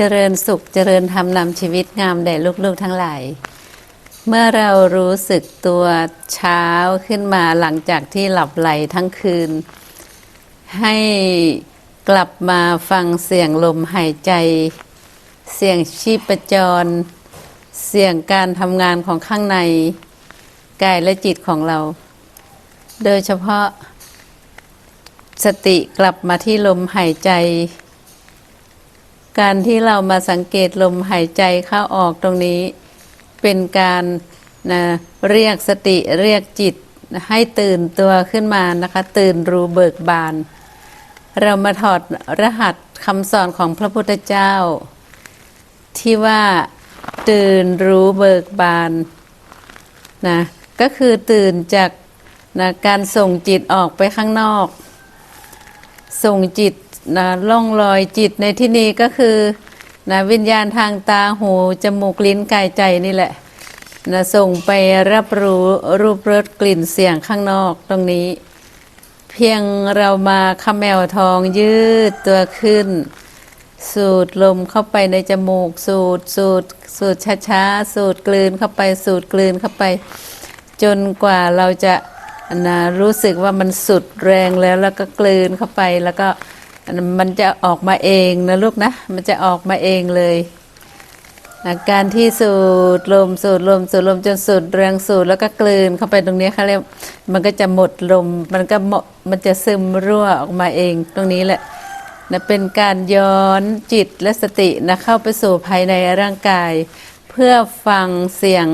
เจริญสุขเจริญธรรมนำชีวิตงามแด่ลูกๆทั้งหลาย เมื่อเรารู้สึกตัวเช้าขึ้นมาหลังจากที่หลับไหลทั้งคืน ให้กลับมาฟังเสียงลมหายใจ เสียงชีพจร เสียงการทำงานของข้างใน กายและจิตของเรา โดยเฉพาะสติกลับมาที่ลมหายใจ การที่เรามาสังเกตลมหายใจเข้าออกตรงนี้ เป็นการนะเรียกสติเรียกจิตให้ตื่นตัวขึ้นมานะคะ ตื่นรู้เบิกบาน เรามาถอดรหัสคำสอนของพระพุทธเจ้า ที่ว่าตื่นรู้เบิกบานนะก็คือตื่นจากนะการส่งจิตออกไปข้างนอก ส่งจิต นะล่องลอยจิตในที่นี้ก็คือนะวิญญาณทางตาหูจมูกลิ้นกายใจนี่แหละนะส่งไปรับรู้รูปรสกลิ่นเสียงข้างนอกตรงนี้ เพียงเรามาขมแมวทองยืดตัวขึ้น สูดลมเข้าไปในจมูก สูดสูดสูดช้าๆ สูดกลืนเข้าไปสูดกลืนเข้าไป จนกว่าเราจะนะรู้สึกว่ามันสุดแรงแล้วแล้วก็กลืนเข้าไปแล้วก็ มันจะออกมาเองนะลูกนะ มันจะออกมาเองเลยการที่สูดลมสูดลมสูดลมจนสุดแรงสูดแล้วก็กลืนเข้าไปตรงนี้เขาเรียกมันก็จะหมดลม มันก็หมดมันจะซึมรั่วออกมาเองตรงนี้แหละนะเป็นการย้อนจิตและสตินะเข้าไปสู่ภายในร่างกาย เพื่อฟังเสียง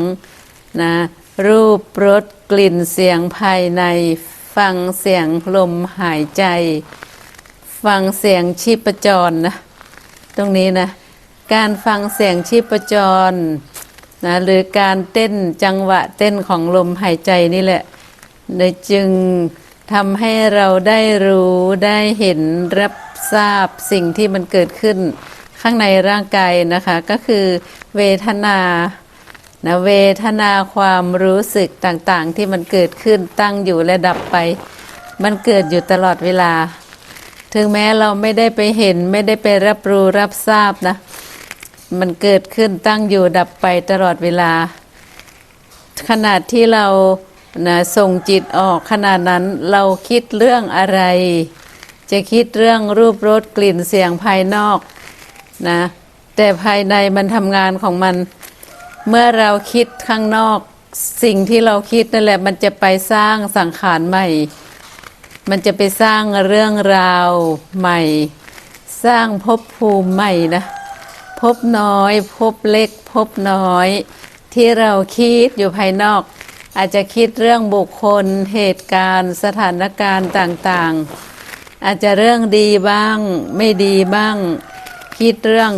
นะรูปรสกลิ่นเสียงภายใน ฟังเสียงลมหายใจ ฟังเสียงชีพจรนะตรงนี้นะ การฟังเสียงชีพจรนะหรือการเต้นจังหวะเต้นของลมหายใจนี่แหละเลยจึงทำให้เราได้รู้ได้เห็นรับทราบสิ่งที่มันเกิดขึ้น ข้างในร่างกายนะคะก็คือเวทนานะเวทนาความรู้สึกต่างๆ ที่มันเกิดขึ้นตั้งอยู่และดับไป มันเกิดอยู่ตลอดเวลา ถึงแม้เราไม่ได้ไปเห็นไม่ได้ไปรับรู้รับทราบนะ มันเกิดขึ้นตั้งอยู่ดับไปตลอดเวลา ขนาดที่เรานะส่งจิตออกขนาดนั้นเราคิดเรื่องอะไร จะคิดเรื่องรูปรสกลิ่นเสียงภายนอกนะแต่ภายในมันทำงานของมัน เมื่อเราคิดข้างนอก สิ่งที่เราคิดนั่นแหละมันจะไปสร้างสังขารใหม่ มันจะไปสร้างเรื่องราวใหม่ สร้างภพภูมิใหม่นะภพน้อยภพเล็กภพน้อย ที่เราคิดอยู่ภายนอก อาจจะคิดเรื่องบุคคลเหตุการณ์ สถานการณ์ต่างๆ อาจจะเรื่องดีบ้าง ไม่ดีบ้าง คิดเรื่อง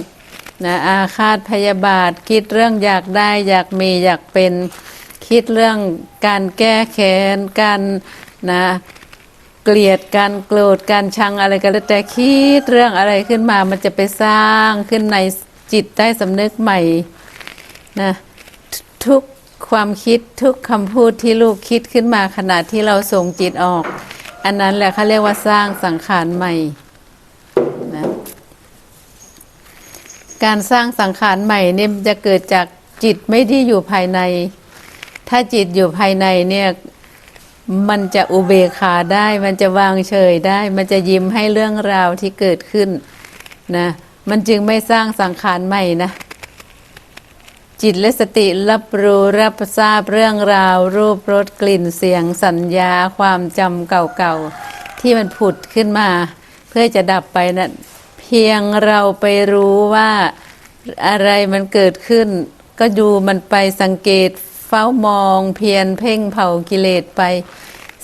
นะอาฆาตพยาบาท คิดเรื่องอยากได้อยากมีอยากเป็น คิดเรื่องการแก้แค้นการนะ เกลียดการโกรธการชังอะไรก็แล้วแต่คิดเรื่องอะไรขึ้นมามันจะไปสร้างขึ้นในจิตใต้สำนึกใหม่นะทุกความคิดทุกคำพูดที่ลูกคิดขึ้นมาขณะที่เราส่งจิตออก อันนั้นแหละเขาเรียกว่าสร้างสังขารใหม่นะการสร้างสังขารใหม่เนี่ยจะเกิดจากจิตไม่ได้อยู่ภายใน ถ้าจิตอยู่ภายในเนี่ย มันจะอุเบกขาได้ มันจะวางเฉยได้ มันจะยิ้มให้เรื่องราวที่เกิดขึ้นนะมันจึงไม่สร้างสังขารใหม่นะ จิตและสติรับรู้รับทราบเรื่องราว รูปรสกลิ่นเสียงสัญญา ความจำเก่าๆ ที่มันผุดขึ้นมา เพื่อจะดับไปนะ่ะเพียงเราไปรู้ว่าอะไรมันเกิดขึ้น ก็ดูมันไปสังเกต เฝ้ามองเพียรเพ่งเผากิเลสไป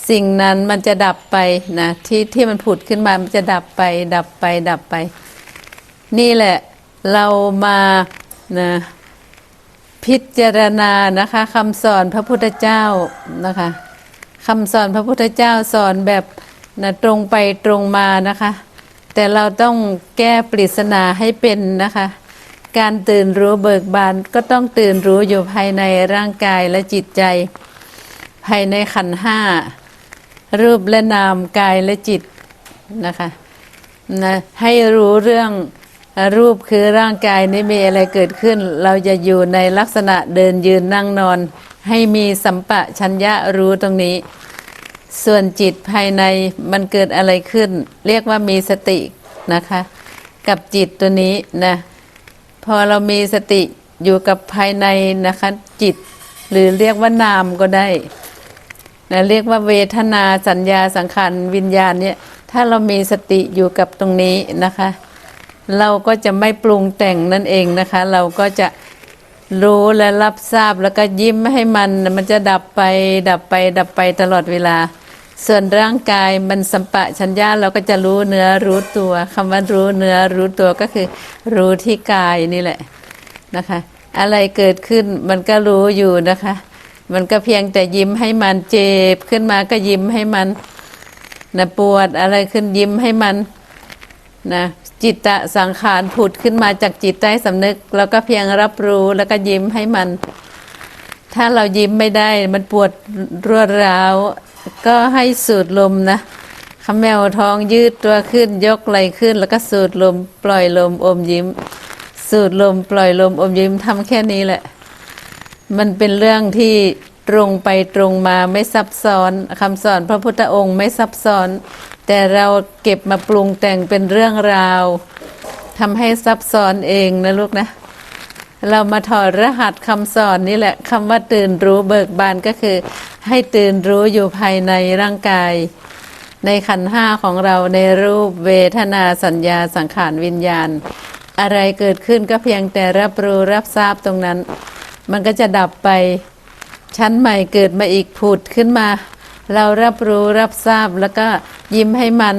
สิ่งนั้นมันจะดับไปนะที่ที่มันผุดขึ้นมามันจะดับไป ดับไปดับไป นี่แหละเรามานะพิจารณานะคะคำสอนพระพุทธเจ้านะคะคำสอนพระพุทธเจ้าสอนแบบนะตรงไปตรงมานะคะ แต่เราต้องแก้ปริศนาให้เป็นนะคะ การตื่นรู้เบิกบานก็ต้องตื่นรู้อยู่ภายในร่างกายและจิตใจ ภายในขันห้ารูปและนามกายและจิตนะคะนะให้รู้เรื่องรูปคือร่างกายนี้มีอะไรเกิดขึ้น เราจะอยู่ในลักษณะเดินยืนนั่งนอน ให้มีสัมปะชัญญะรู้ตรงนี้ ส่วนจิตภายในมันเกิดอะไรขึ้น เรียกว่ามีสตินะคะ กับจิตตัวนี้นะ พอเรามีสติอยู่กับภายในนะคะจิต หรือเรียกว่านามก็ได้นะเรียกว่าเวทนาสัญญาสังขารวิญญาณเนี่ยถ้าเรามีสติอยู่กับตรงนี้นะคะ เราก็จะไม่ปรุงแต่งนั่นเองนะคะ เราก็จะรู้และรับทราบแล้วก็ยิ้มให้มันมันจะดับไปดับไปดับไปตลอดเวลา ส่วนร่างกายมันสัมปะชัญญาเราก็จะรู้เนื้อรู้ตัวคำว่ารู้เนื้อรู้ตัวก็คือ รู้ที่กายนี่แหละนะคะ อะไรเกิดขึ้นมันก็รู้อยู่นะคะ มันก็เพียงแต่ยิ้มให้มันเจ็บขึ้นมาก็ยิ้มให้มันนะปวดอะไรขึ้นยิ้มให้มันนะจิตตะสังขารผุดขึ้นมาจากจิตใต้สำนึกเราก็เพียงรับรู้แล้วก็ยิ้มให้มัน ถ้าเรายิ้มไม่ได้มันปวดรวดร้าว ก็ให้สูดลมนะขมแมวท้องยืดตัวขึ้นยกไหลขึ้น แล้วก็สูดลม ปล่อยลมอมยิ้ม สูดลม ปล่อยลมอมยิ้มทำแค่นี้แหละ มันเป็นเรื่องที่ตรงไปตรงมาไม่ซับซ้อนคำสอนพระพุทธองค์ไม่ซับซ้อน แต่เราเก็บมาปรุงแต่งเป็นเรื่องราวทำให้ซับซ้อนเองนะลูกนะ เรามาถอดรหัสคำสอนนี่แหละคำว่าตื่นรู้เบิกบานก็คือ ให้ตื่นรู้อยู่ภายในร่างกาย ในขันห้าของเราในรูปเวทนาสัญญาสังขารวิญญาณ อะไรเกิดขึ้นก็เพียงแต่รับรู้รับทราบตรงนั้น มันก็จะดับไป ชั้นใหม่เกิดมาอีกผุดขึ้นมา เรารับรู้รับทราบแล้วก็ยิ้มให้มัน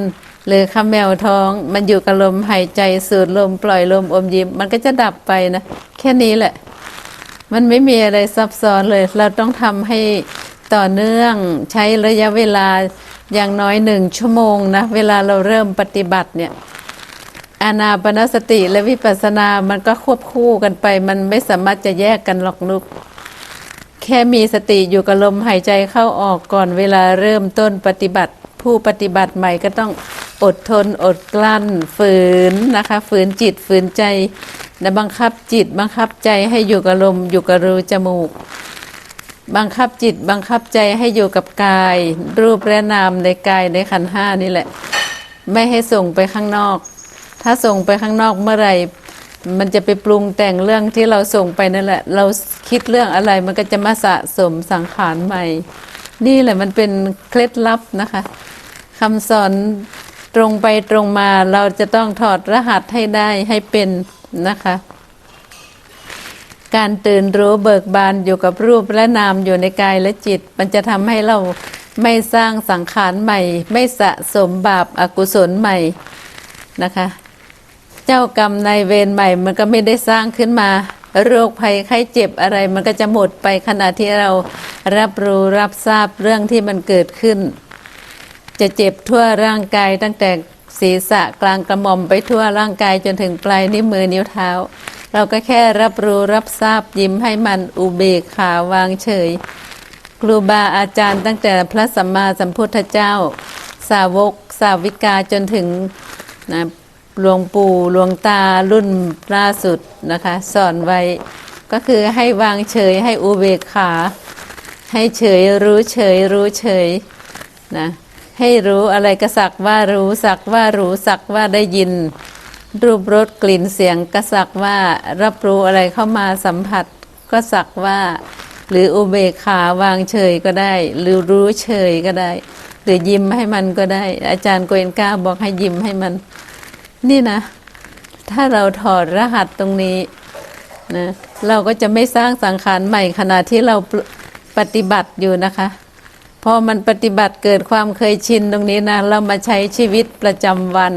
หรือคำแมวท้อง มันอยู่กับลมหายใจสูดลมปล่อยลมอมยิ้ม มันก็จะดับไปนะ แค่นี้แหละ มันไม่มีอะไรซับซ้อนเลย เราต้องทำให้ต่อเนื่องใช้ระยะเวลาอย่างน้อยหนึ่งชั่วโมงนะ เวลาเราเริ่มปฏิบัติเนี่ยอานาปนสติและวิปัสสนา มันก็ควบคู่กันไป มันไม่สามารถจะแยกกันหรอกลูกแค่มีสติอยู่กับลมหายใจเข้าออกก่อนเวลาเริ่มต้นปฏิบัติ ผู้ปฏิบัติใหม่ก็ต้อง อดทนอดกลั้นฝืนนะคะฝืนจิตฝืนใจและบังคับจิตบังคับใจให้อยู่กับลมอยู่กับรูจมูก บังคับจิตบังคับใจให้อยู่กับกาย รูปและนามในกายในขันห้านี่แหละ ไม่ให้ส่งไปข้างนอก ถ้าส่งไปข้างนอกเมื่อไหร่มันจะไปปรุงแต่งเรื่องที่เราส่งไปนั่นแหละ เราคิดเรื่องอะไรมันก็จะมาสะสมสังขารใหม่ นี่แหละมันเป็นเคล็ดลับนะคะคำสอน ตรงไปตรงมาเราจะต้องถอดรหัสให้ได้ให้เป็นนะคะ การตื่นรู้เบิกบานอยู่กับรูปและนามอยู่ในกายและจิต มันจะทำให้เราไม่สร้างสังขารใหม่ ไม่สะสมบาปอากุศลใหม่นะคะ เจ้ากรรมนายเวรใหม่มันก็ไม่ได้สร้างขึ้นมา โรคภัยไข้เจ็บอะไร มันก็จะหมดไปขณะที่เรารับรู้รับทราบเรื่องที่มันเกิดขึ้น จะเจ็บทั่วร่างกายตั้งแต่ศีรษะกลางกระหม่อมไปทั่วร่างกายจนถึงปลายนิ้วมือนิ้วเท้า เราก็แค่รับรู้รับทราบยิ้มให้มันอุเบกขาวางเฉย ครูบาอาจารย์ตั้งแต่พระสัมมาสัมพุทธเจ้า สาวก สาวิกาจนถึงนะหลวงปู่หลวงตารุ่นล่าสุดนะคะ สอนไว้ก็คือให้วางเฉยให้อุเบกขา ให้เฉยรู้เฉยรู้เฉยนะ ให้รู้อะไรก็สักว่ารู้สักว่ารู้สักว่าได้ยิน รูปรสกลิ่นเสียงก็สักว่ารับรู้อะไรเข้ามาสัมผัส ก็สักว่า หรืออุเบกขาวางเฉยก็ได้ หรือรู้เฉยก็ได้ หรือยิ้มให้มันก็ได้ อาจารย์โกเอนก้าบอกให้ยิ้มให้มัน นี่นะ ถ้าเราถอดรหัสตรงนี้นะเราก็จะไม่สร้างสังขารใหม่ขณะที่เราปฏิบัติอยู่นะคะ พอมันปฏิบัติเกิดความเคยชินตรงนี้นะเรามาใช้ชีวิตประจำวัน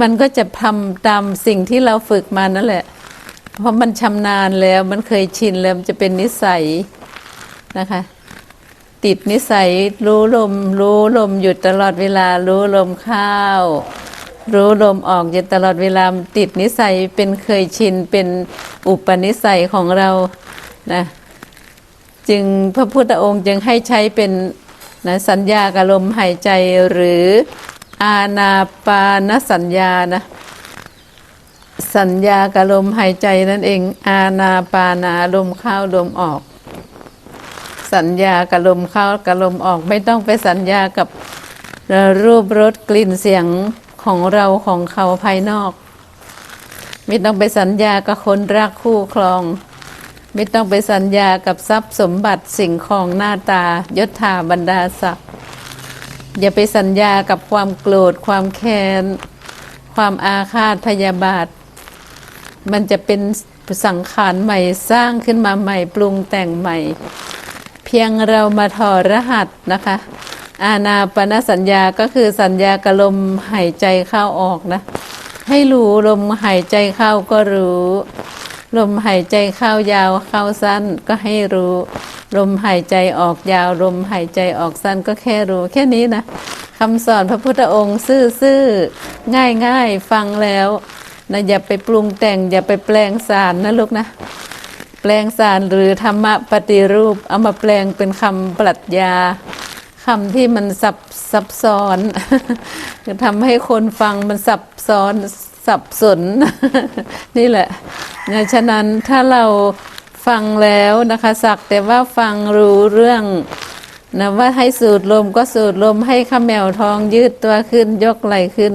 มันก็จะทำตามสิ่งที่เราฝึกมานั่นแหละ เพราะมันชำนาญแล้วมันเคยชินแล้วมันจะเป็นนิสัยนะคะ ติดนิสัยรู้ลม รู้ลมอยู่ตลอดเวลา รู้ลมเข้ารู้ลมออกอยู่ตลอดเวลาติดนิสัยเป็นเคยชินเป็นอุปนิสัยของเรานะ จึงพระพุทธองค์จึงให้ใช้เป็นนะสัญญากับลมหายใจหรืออาณาปานสัญญานะสัญญากับลมหายใจนั่นเอง อาณาปานาลมเข้าลมออก สัญญากับลมเข้ากับลมออกไม่ต้องไปสัญญากับรูปรสกลิ่นเสียงของเราของเขาภายนอก ไม่ต้องไปสัญญากับคนรักคู่ครอง ไม่ต้องไปสัญญากับทรัพย์สมบัติสิ่งของหน้าตายศถาบรรดาศักดิ์อย่าไปสัญญากับความโกรธ ความแค้น ความอาฆาตพยาบาท มันจะเป็นสังขารใหม่สร้างขึ้นมาใหม่ปรุงแต่งใหม่ เพียงเรามาถอดรหัสนะคะ อาณาปณสัญญาก็คือสัญญากลมหายใจเข้าออกนะ ให้รู้ลมหายใจเข้าก็รู้ ลมหายใจเข้ายาวเข้าสั้นก็ให้รู้ ลมหายใจออกยาว ลมหายใจออกสั้นก็แค่รู้ แค่นี้นะคำสอนพระพุทธองค์ซื่อๆง่ายง่ายๆฟังแล้วนะอย่าไปปรุงแต่งอย่าไปแปลงสารนะลูกนะ แปลงสารหรือธรรมะปฏิรูป เอามาแปลงเป็นคำปรัชญาคำที่มันซับซับซ้อนทำให้คนฟังมันซับซ้อน สับสน นี่แหละนะฉะนั้นถ้าเราฟังแล้วนะคะสักแต่ว่าฟังรู้เรื่องนะว่าให้สูดลมก็สูดลมให้ข้าแมวทองยืดตัวขึ้นยกไหล่ขึ้น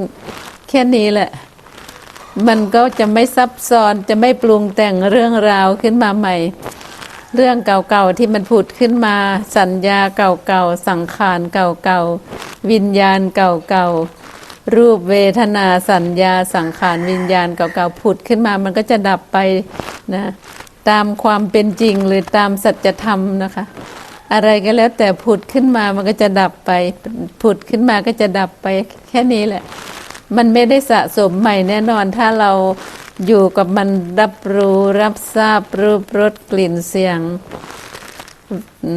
แค่นี้แหละ มันก็จะไม่ซับซ้อนจะไม่ปรุงแต่งเรื่องราวขึ้นมาใหม่ เรื่องเก่าๆที่มันผุดขึ้นมา สัญญาเก่าๆสังขารเก่าๆวิญญาณเก่าๆ รูปเวทนาสัญญาสังขารวิญญาณเก่าๆผุดขึ้นมามันก็จะดับไปนะตามความเป็นจริงหรือตามสัจธรรมนะคะ อะไรก็แล้วแต่ผุดขึ้นมามันก็จะดับไปผุดขึ้นมาก็จะดับไปแค่นี้แหละ มันไม่ได้สะสมใหม่แน่นอนถ้าเราอยู่กับมันรับรู้รับทราบรูปรสกลิ่นเสียง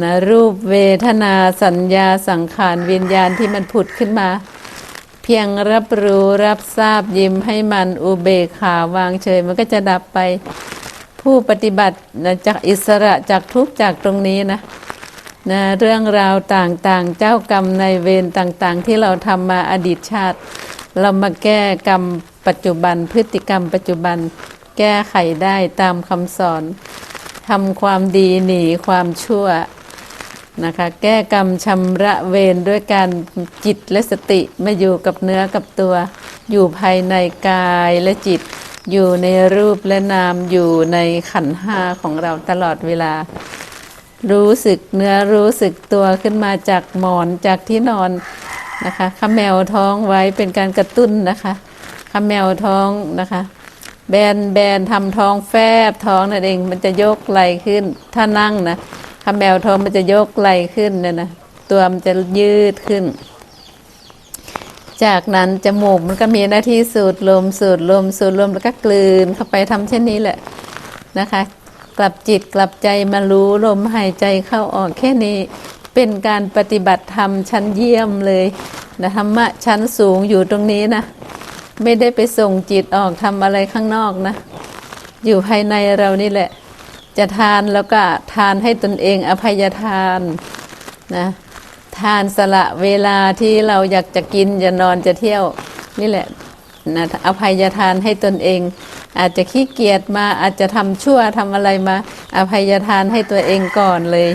นะรูปเวทนาสัญญาสังขารวิญญาณที่มันผุดขึ้นมา เพียงรับรู้รับทราบยิ้มให้มันอุเบกขาวางเฉย มันก็จะดับไปผู้ปฏิบัตินะจากอิสระจากทุกจากตรงนี้นะนะเรื่องราวต่างๆ เจ้ากรรมในเวรต่างๆ ที่เราทำมาอดีตชาติ เรามาแก้กรรมปัจจุบัน พฤติกรรมปัจจุบันแก้ไขได้ตามคำสอนทำความดีหนีความชั่ว นะคะแก้กรรมชำระเวรด้วยการจิตและสติมาอยู่กับเนื้อกับตัว อยู่ภายในกายและจิต อยู่ในรูปและนามอยู่ในขันห้าของเราตลอดเวลา รู้สึกเนื้อรู้สึกตัวขึ้นมาจากหมอนจากที่นอนนะคะขแมวท้องไว้เป็นการกระตุ้นนะคะขแมวท้องนะคะแบนแบนทำท้องแฟบท้องนั่นเองมันจะยกไหลขึ้นถ้านั่งนะ ขแมวท้องมันจะยกไหลขึ้นเนี่ยนะตัวมันจะยืดขึ้น จากนั้นจมูกมันก็มีหน้าที่สูดลมสูดลมสูดลมแล้วก็กลืนเข้าไปทำเช่นนี้แหละนะคะ กลับจิตกลับใจมารู้ลมหายใจเข้าออกแค่นี้เป็นการปฏิบัติธรรมชั้นเยี่ยมเลยนะธรรมะชั้นสูงอยู่ตรงนี้นะ ไม่ได้ไปส่งจิตออกทำอะไรข้างนอกนะ อยู่ภายในเรานี่แหละ จะทานแล้วก็ทานให้ตนเองอภัยทานนะทานสละเวลาที่เราอยากจะกินจะนอนจะเที่ยว นี่แหละนะอภัยทานให้ตนเอง อาจจะขี้เกียจมาอาจจะทำชั่วทำอะไรมา อภัยทานให้ตัวเองก่อนเลย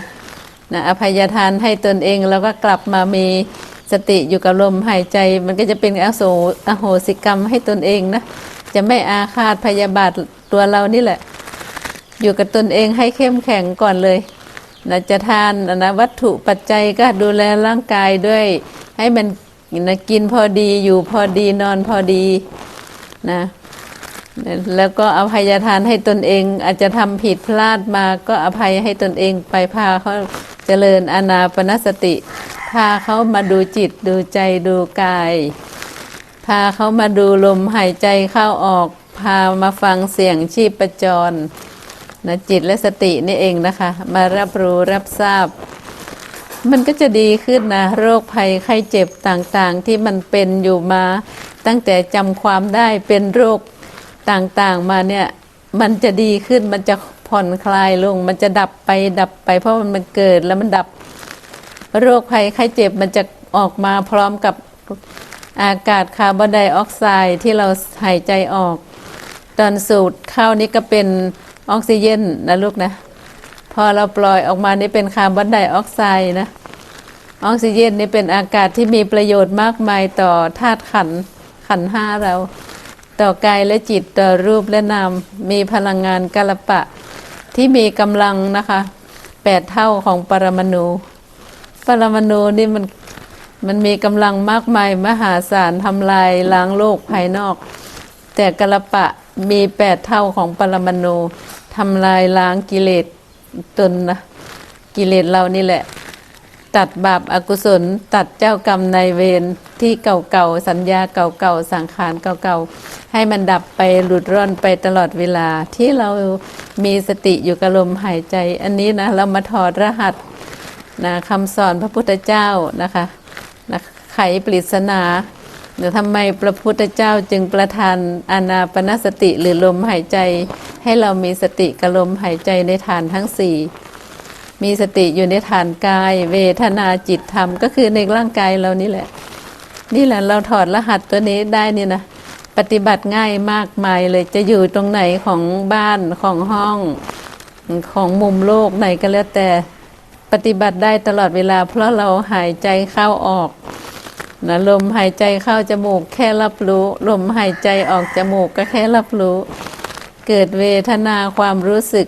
นะอภัยทานให้ตนเองแล้วก็กลับมามีสติอยู่กับลมหายใจ มันก็จะเป็นอโศอโหสิกรรมให้ตนเองนะจะไม่อาฆาตพยาบาทตัวเรานี่แหละ อยู่กับตนเองให้เข้มแข็งก่อนเลยนะจะทานนะวัตถุปัจจัยก็ดูแลร่างกายด้วย ให้มันนะกินพอดีอยู่พอดีนอนพอดีนะแล้วก็อภัยทานให้ตนเอง อาจจะทำผิดพลาดมาก็อภัยให้ตนเองไปพาเขาเจริญอานาปนสติ พาเขามาดูจิตดูใจดูกาย พาเขามาดูลมหายใจเข้าออก พามาฟังเสียงชีพจร นะจิตและสตินี่เองนะคะ มารับรู้รับทราบ มันก็จะดีขึ้นนะ โรคภัยไข้เจ็บต่างๆ ที่มันเป็นอยู่มาตั้งแต่จำความได้เป็นโรคต่างๆมาเนี่ยมันจะดีขึ้นมันจะผ่อนคลายลง มันจะดับไปดับไป เพราะมันเกิดแล้วมันดับ โรคภัยไข้เจ็บมันจะออกมาพร้อมกับอากาศคาร์บอนไดออกไซด์ที่เราหายใจออก ตอนสูดเข้านี่ก็เป็น ออกซิเจนนะลูกนะ พอเราปล่อยออกมานี่เป็นคาร์บอนไดออกไซด์นะ ออกซิเจนนี่เป็นอากาศที่มีประโยชน์มากมายต่อธาตุขันขันห้าเรา ต่อกายและจิตต่อรูปและนามมีพลังงานกลปะ ที่มีกำลังนะคะแปดเท่าของปรมาณูปรมาณูนี่มันมันมีกำลังมากมายมหาศาลทำลายล้างโลกภายนอก แต่กลปะมีแปดเท่าของปรมาณู ทำลายล้างกิเลสตนนะกิเลสเรานี่แหละ ตัดบาปอากุศล ตัดเจ้ากรรมนายเวรที่เก่าๆ สัญญาเก่าๆ สังขารเก่าๆ ให้มันดับไปหลุดร่อนไปตลอดเวลาที่เรามีสติอยู่กับลมหายใจ อันนี้นะ เรามาถอดรหัสนะคำสอนพระพุทธเจ้านะคะนะไขปริศนา เดี๋ยวทำไมพระพุทธเจ้าจึงประทานอานาปนสติหรือลมหายใจ ให้เรามีสติกับลมหายใจในฐานทั้งสี่มีสติอยู่ในฐานกาย เวทนาจิตธรรม ก็คือในร่างกายเรานี่แหละ นี่แหละเราถอดรหัสตัวนี้ได้นี่นะปฏิบัติง่ายมากมายเลยจะอยู่ตรงไหนของบ้านของห้อง ของมุมโลกไหนก็แล้วแต่ปฏิบัติได้ตลอดเวลา เพราะเราหายใจเข้าออก นะลมหายใจเข้าจมูกแค่รับรู้ ลมหายใจออกจมูกก็แค่รับรู้ เกิดเวทนาความรู้สึก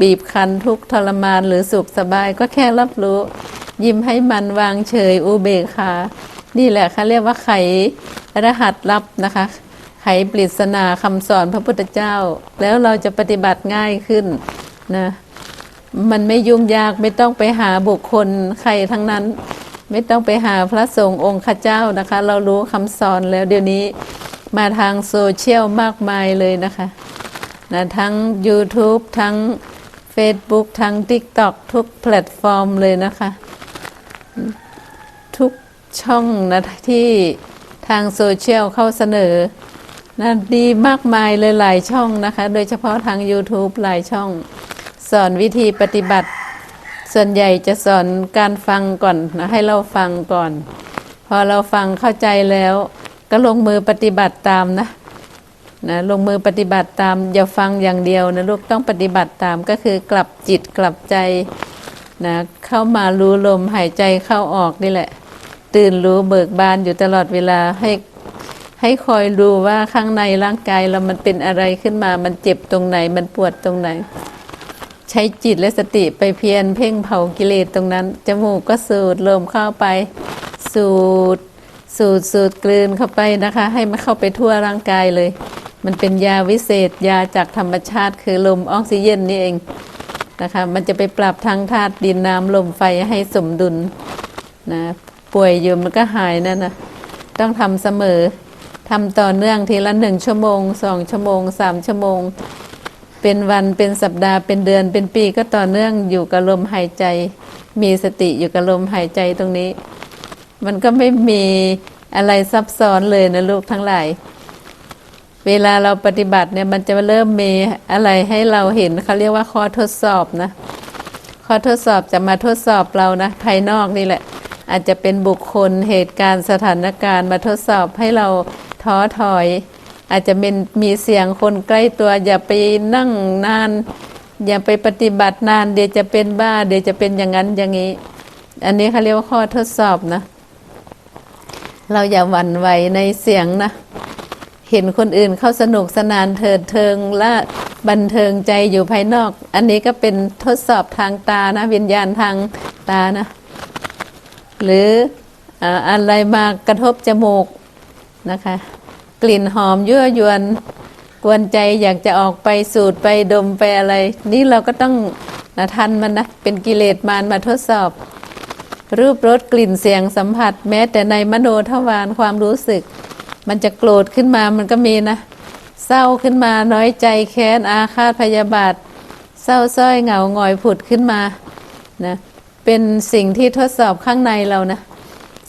บีบคั้นทุกทรมานหรือสุขสบายก็แค่รับรู้ ยิ้มให้มันวางเฉยอุเบกขานี่แหละเขาเรียกว่าไขรหัสลับนะคะ ไขปริศนาคำสอนพระพุทธเจ้า แล้วเราจะปฏิบัติง่ายขึ้นนะมันไม่ยุ่งยากไม่ต้องไปหาบุคคลใครทั้งนั้น ไม่ต้องไปหาพระสงฆ์องค์ข้าเจ้านะคะ เรารู้คำสอนแล้วเดี๋ยวนี้มาทางโซเชียลมากมายเลยนะคะนะทั้ง YouTube ทั้ง Facebook ทั้ง TikTok ทุกแพลตฟอร์มเลยนะคะ ทุกช่องนะที่ทางโซเชียลเข้าเสนอนะดีมากมายเลยหลายช่องนะคะ โดยเฉพาะทาง YouTube หลายช่อง สอนวิธีปฏิบัติ ส่วนใหญ่จะสอนการฟังก่อนนะให้เราฟังก่อน พอเราฟังเข้าใจแล้ว ก็ลงมือปฏิบัติตามนะนะลงมือปฏิบัติตาม อย่าฟังอย่างเดียวนะลูกต้องปฏิบัติตามก็คือกลับจิตกลับใจนะเข้ามารู้ลมหายใจเข้าออกนี่แหละ ตื่นรู้เบิกบานอยู่ตลอดเวลาให้ให้คอยดูว่าข้างในร่างกายเรามันเป็นอะไรขึ้นมา มันเจ็บตรงไหน มันปวดตรงไหน ใช้จิตและสติไปเพียรเพ่งเผากิเลสตรงนั้น จมูกก็สูดลมเข้าไป สูด สูดสูดกลืนเข้าไปนะคะ ให้มันเข้าไปทั่วร่างกายเลย มันเป็นยาวิเศษยาจากธรรมชาติคือลมออกซิเจนนี่เองนะคะ มันจะไปปรับทั้งธาตุดินน้ำลมไฟให้สมดุลนะป่วยอยู่มันก็หายนั่นนะต้องทำเสมอทำต่อเนื่องทีละหนึ่งชั่วโมงสองชั่วโมงสามชั่วโมง เป็นวันเป็นสัปดาห์เป็นเดือนเป็นปีก็ต่อเนื่องอยู่กับลมหายใจ มีสติอยู่กับลมหายใจตรงนี้ มันก็ไม่มีอะไรซับซ้อนเลยนะลูกทั้งหลาย เวลาเราปฏิบัติเนี่ยมันจะเริ่มมีอะไรให้เราเห็นเขาเรียกว่าข้อทดสอบนะข้อทดสอบจะมาทดสอบเรานะภายนอกนี่แหละ อาจจะเป็นบุคคลเหตุการณ์สถานการณ์มาทดสอบให้เราท้อถอย อาจจะเป็นมีเสียงคนใกล้ตัว อย่าไปนั่งนาน อย่าไปปฏิบัตินาน เดี๋ยวจะเป็นบ้า เดี๋ยวจะเป็นอย่างนั้นอย่างนี้ อันนี้เขาเรียกว่าข้อทดสอบนะ เราอย่าหวั่นไหวในเสียงนะ เห็นคนอื่นเขาสนุกสนานเถิดเทิงและบันเทิงใจอยู่ภายนอก อันนี้ก็เป็นทดสอบทางตานะ วิญญาณทางตานะ หรืออ่าอะไรมากระทบจมูกนะคะ กลิ่นหอมยั่วยวน กวนใจอยากจะออกไปสูดไปดมไปอะไร นี่เราก็ต้องนะทันมันนะเป็นกิเลสมารมาทดสอบ รูปรสกลิ่นเสียงสัมผัส แม้แต่ในมโนทวารความรู้สึก มันจะโกรธขึ้นมามันก็มีนะ เศร้าขึ้นมาน้อยใจแค้นอาฆาตพยาบาท เศร้าส้อยเหงาหงอยผุดขึ้นมานะเป็นสิ่งที่ทดสอบข้างในเรานะ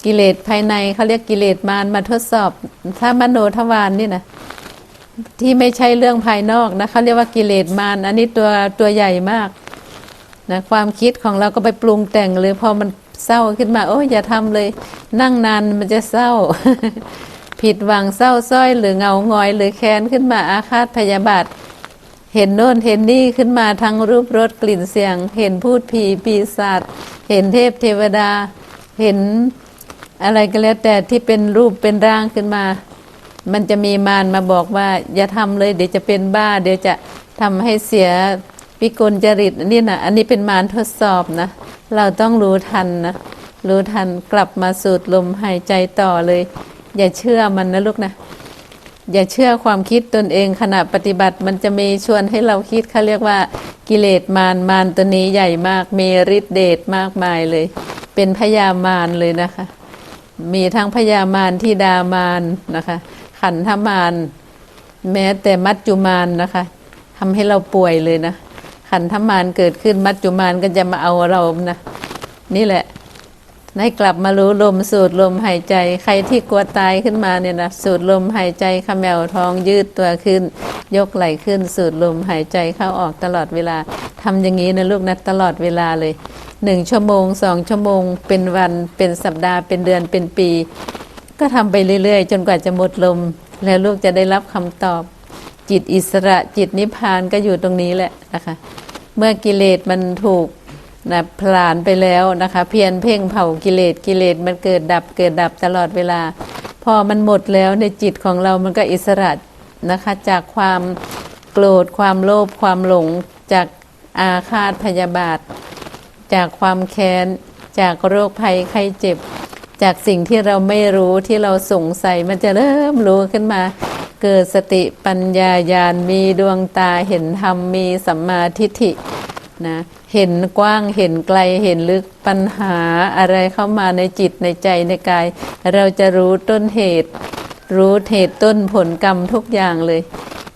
กิเลสภายในเขาเรียกกิเลสมารมาทดสอบ ถ้ามโนทวารนนี่นะที่ไม่ใช่เรื่องภายนอกนะเขาเรียกว่ากิเลสมารอันนี้ตัวตัวใหญ่มากนะความคิดของเราก็ไปปรุงแต่งเลยพอมันเศร้าขึ้นมา โอ้ยอย่าทำเลย นั่งนานมันจะเศร้า ผิดหวังเศร้าสร้อย หรือเงางอย หรือแค้นขึ้นมาอาฆาตพยาบาท เห็นโน่นเห็นนี่ขึ้นมาทั้งรูปรสกลิ่นเสียง เห็นพูดผีปีศาจเห็นเทพเทวดา เห็น อะไรก็แล้วแต่ที่เป็นรูปเป็นร่างขึ้นมา มันจะมีมารมาบอกว่า อย่าทำเลยเดี๋ยวจะเป็นบ้า เดี๋ยวจะทำให้เสียวิกลจริตนี่นะอันนี้เป็นมารทดสอบนะ เราต้องรู้ทันนะรู้ทันกลับมาสูดลมหายใจต่อเลย อย่าเชื่อมันนะลูกนะอย่าเชื่อความคิดตนเองขณะปฏิบัติมันจะมีชวนให้เราคิดเขาเรียกว่ากิเลสมารมารตัวนี้ใหญ่มากมีฤทธิเดชมากมายเลย เป็นพยามารเลยนะคะ มีทั้งพยามารที่ดามารนะคะ ขันธมารแม้แต่มัจจุมารนะคะทำให้เราป่วยเลยนะขันธมารเกิดขึ้นมัจจุมารก็จะมาเอาเรานะนี่แหละ ให้กลับมารู้ลมสูดลมหายใจ ใครที่กลัวตายขึ้นมาเนี่ยนะสูดลมหายใจขมวท้องยืดตัวขึ้น ยกไหล่ขึ้นสูดลมหายใจเข้าออกตลอดเวลาทำอย่างนี้นะลูกนะตลอดเวลาเลยหนึ่งชั่วโมงสองชั่วโมง เป็นวันเป็นสัปดาห์เป็นเดือนเป็นปี ก็ทำไปเรื่อยๆ จนกว่าจะหมดลม แล้วลูกจะได้รับคำตอบ จิตอิสระจิตนิพพานก็อยู่ตรงนี้แหละนะคะเมื่อกิเลสมันถูก นะผลาญไปแล้วนะคะ เพียรเพ่งเผากิเลสกิเลสมันเกิดดับเกิดดับตลอดเวลา พอมันหมดแล้วในจิตของเรามันก็อิสระนะคะ จากความโกรธความโลภความหลงจากอาฆาตพยาบาท จากความแค้น จากโรคภัยไข้เจ็บ จากสิ่งที่เราไม่รู้ที่เราสงสัยมันจะเริ่มรู้ขึ้นมา เกิดสติปัญญาญาณมีดวงตาเห็นธรรมมีสัมมาทิฏฐินะ เห็นกว้างเห็นไกลเห็นลึกปัญหาอะไรเข้ามาในจิตในใจในกาย เราจะรู้ต้นเหตุ รู้เหตุต้นผลกรรมทุกอย่างเลย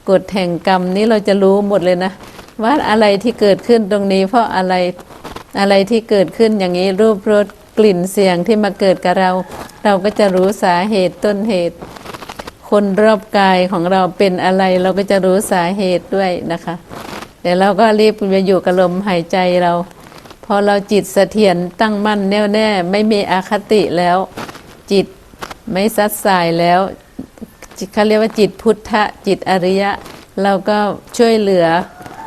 กฎแห่งกรรมนี้เราจะรู้หมดเลยนะ ว่าอะไรที่เกิดขึ้นตรงนี้ เพราะอะไรอะไรที่เกิดขึ้นอย่างนี้รูปรสกลิ่นเสียงที่มาเกิดกับเรา เราก็จะรู้สาเหตุต้นเหตุ คนรอบกายของเราเป็นอะไร เราก็จะรู้สาเหตุด้วยนะคะ แต่เราก็รีบไปอยู่กับลมหายใจเรา พอเราจิตเสถียรตั้งมั่นแน่วแน่ไม่มีอคติแล้ว จิตไม่ซัดสายแล้วเขาเรียกว่าจิตพุทธะจิตอริยะ เราก็ช่วยเหลือ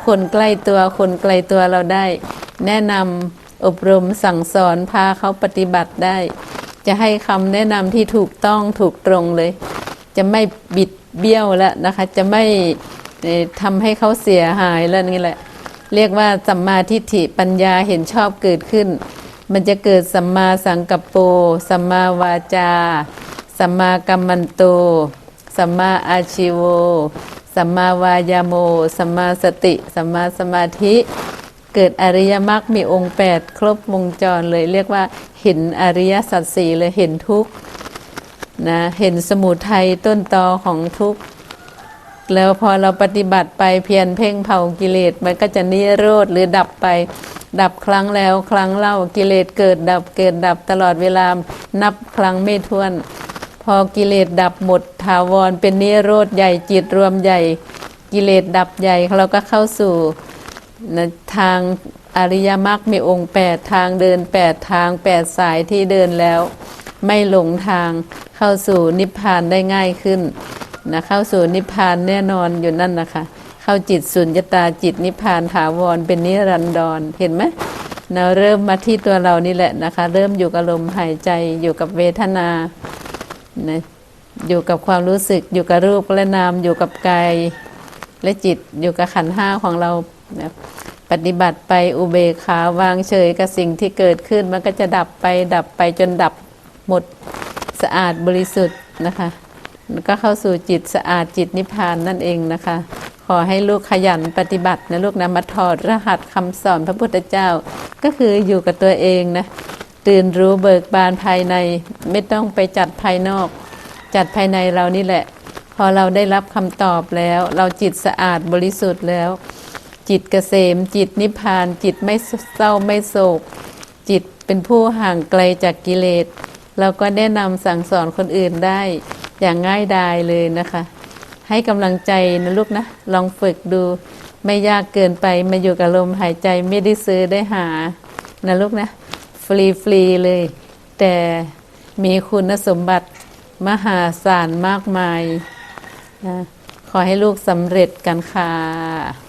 คนใกล้ตัวคนไกลตัวเราได้ แนะนำอบรมสั่งสอนพาเขาปฏิบัติได้ จะให้คำแนะนำที่ถูกต้องถูกตรงเลย จะไม่บิดเบี้ยวแล้วนะคะ จะไม่ ทำให้เขาเสียหายแล้วนี่แหละ เรียกว่าสัมมาทิฏฐิปัญญาเห็นชอบเกิดขึ้น มันจะเกิดสัมมาสังกัปโปสัมมาวาจาสัมมากัมมันโตสัมมาอาชิโวสัมมาวายาโมสัมมาสติสัมมาสมาธิ เกิดอริยมรรคมีองค์ 8 ครบวงจรเลยเรียกว่าเห็นอริยสัจสี่เลยเห็นทุกนะเห็นสมุทัยต้นตอของทุกข์ แล้วพอเราปฏิบัติไปเพียรเพ่งเผากิเลสมันก็จะนิโรธหรือดับไป ดับครั้งแล้วครั้งเล่ากิเลสเกิดดับเกิดดับตลอดเวลานับครั้งไม่ถ้วน พอกิเลสดับหมดถาวรเป็นนิโรธใหญ่จิตรวมใหญ่ กิเลสดับใหญ่เราก็เข้าสู่ทางอริยมรรคมีองค์แปดทางเดินแปดทางแปดสายที่เดินแล้ว ไม่หลงทางเข้าสู่นิพพานได้ง่ายขึ้น นะเข้าสู่นิพพานแน่นอนอยู่นั่นนะคะ เข้าจิตสุญญตาจิตนิพพานถาวรเป็นนิรันดรเห็นไหมเราเริ่มมาที่ตัวเรานี่แหละนะคะ เริ่มอยู่กับลมหายใจอยู่กับเวทนานะอยู่กับความรู้สึกอยู่กับรูปและนามอยู่กับกายและจิตอยู่กับขันห้าของเรานะปฏิบัติไปอุเบกขาวางเฉยกับสิ่งที่เกิดขึ้นมันก็จะดับไปดับไปจนดับหมดสะอาดบริสุทธิ์นะคะ แล้วก็เข้าสู่จิตสะอาดจิตนิพพานนั่นเองนะคะ ขอให้ลูกขยันปฏิบัตินะลูกนะมาถอดรหัสคำสอนพระพุทธเจ้า ก็คืออยู่กับตัวเองนะตื่นรู้เบิกบานภายใน ไม่ต้องไปจัดภายนอก จัดภายในเรานี่แหละ พอเราได้รับคำตอบแล้ว เราจิตสะอาดบริสุทธิ์แล้ว จิตเกษม จิตนิพพาน จิตไม่เศร้าไม่โศก จิตเป็นผู้ห่างไกลจากกิเลสเราก็แนะนำสั่งสอนคนอื่นได้ อย่างง่ายดายเลยนะคะ ให้กำลังใจนะลูกนะ ลองฝึกดูไม่ยากเกินไปมาอยู่กับลมหายใจไม่ได้ซื้อได้หานะลูกนะ ฟรีฟรีๆเลย แต่มีคุณสมบัติมหาศาลมากมายนะขอให้ลูกสำเร็จกันค่ะ